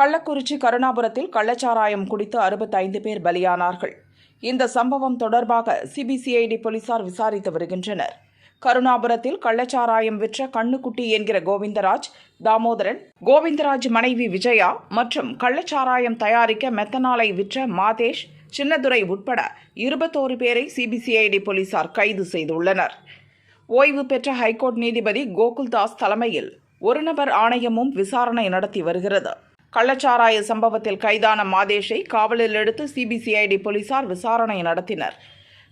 கள்ளக்குறிச்சி கருணாபுரத்தில் கள்ளச்சாராயம் குடித்து அறுபத்தைந்து பேர் பலியானார்கள். இந்த சம்பவம் தொடர்பாக சிபிசிஐடி போலீசார் விசாரித்து வருகின்றனர். கருணாபுரத்தில் கள்ளச்சாராயம் விற்ற கண்ணுக்குட்டி என்கிற கோவிந்தராஜ் தாமோதரன் கோவிந்தராஜ் மனைவி விஜயா மற்றும் கள்ளச்சாராயம் தயாரிக்க மெத்தனாலை விற்ற மாதேஷ் சின்னதுரை உட்பட இருபத்தோரு பேரை சிபிசிஐடி போலீசார் கைது செய்துள்ளனர். ஓய்வு பெற்ற ஹைகோர்ட் நீதிபதி கோகுல்தாஸ் தலைமையில் ஒரு நபர் ஆணையமும் விசாரணை நடத்தி வருகிறது. கள்ளச்சாராய சம்பவத்தில் கைதான மாதேஷை காவலில் எடுத்து சிபிசிஐடி போலீசார் விசாரணை நடத்தினர்.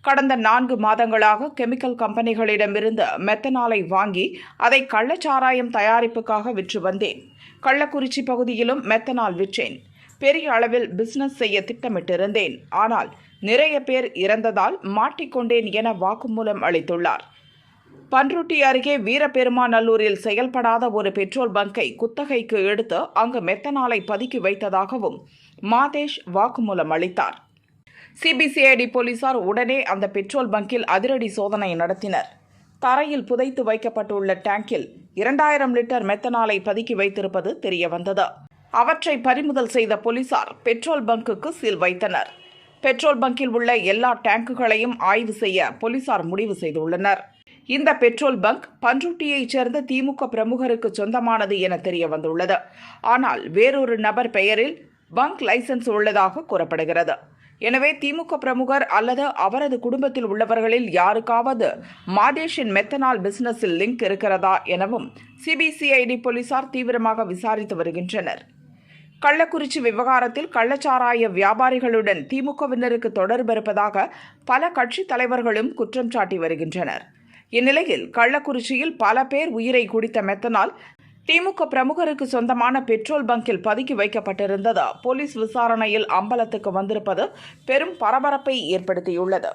கடந்த நான்கு மாதங்களாக கெமிக்கல் கம்பெனிகளிடமிருந்து மெத்தனாலை வாங்கி அதை கள்ளச்சாராயம் தயாரிப்புக்காக விற்று வந்தேன். கள்ளக்குறிச்சி பகுதியிலும் மெத்தனால் விற்றேன். பெரிய அளவில் பிசினஸ் செய்ய திட்டமிட்டிருந்தேன். ஆனால் நிறைய பேர் இறந்ததால் மாட்டிக்கொண்டேன் என வாக்குமூலம் அளித்துள்ளார். பன்ருட்டி அருகே வீரபெருமாநல்லூரில் செயல்படாத ஒரு பெட்ரோல் பங்கை குத்தகைக்கு எடுத்து அங்கு மெத்தனாலை பதுக்கி வைத்ததாகவும் மாதேஷ் வாக்குமூலம் அளித்தார். சிபிசிஐடி போலீசார் உடனே அந்த பெட்ரோல் பங்கில் அதிரடி சோதனை நடத்தினர். தரையில் புதைத்து வைக்கப்பட்டுள்ள டேங்கில் இரண்டாயிரம் லிட்டர் மெத்தனாலை பதுக்கி வைத்திருப்பது தெரியவந்தது. அவற்றை பறிமுதல் செய்த போலீசார் பெட்ரோல் பங்குக்கு சீல் வைத்தனர். பெட்ரோல் பங்கில் உள்ள எல்லா டேங்குகளையும் ஆய்வு செய்ய போலீசார் முடிவு செய்துள்ளனர். இந்த பெட்ரோல் பங்க் பன்ருட்டியைச் சேர்ந்த திமுக பிரமுகருக்கு சொந்தமானது என தெரிய வந்துள்ளது. ஆனால் வேறொரு நபர் பெயரில் பங்க் லைசன்ஸ் உள்ளதாக கூறப்படுகிறது. எனவே திமுக பிரமுகர் அல்லது அவரது குடும்பத்தில் உள்ளவர்களில் யாருக்காவது மாதேஷின் மெத்தனால் பிசினஸில் லிங்க் இருக்கிறதா எனவும் சிபிசிஐடி போலீசார் தீவிரமாக விசாரித்து வருகின்றனர். கள்ளக்குறிச்சி விவகாரத்தில் கள்ளச்சாராய வியாபாரிகளுடன் திமுகவினருக்கு தொடர்பு இருப்பதாக பல கட்சித் தலைவர்களும் குற்றம் சாட்டி வருகின்றனர். இந்நிலையில் கள்ளக்குறிச்சியில் பல பேர் உயிரை குடித்த மெத்தனால் திமுக பிரமுகருக்கு சொந்தமான பெட்ரோல் பங்கில் பதுக்கி வைக்கப்பட்டிருந்தது. போலீஸ் விசாரணையில் அம்பலத்துக்கு வந்திருப்பது பெரும் பரபரப்பை ஏற்படுத்தியுள்ளது.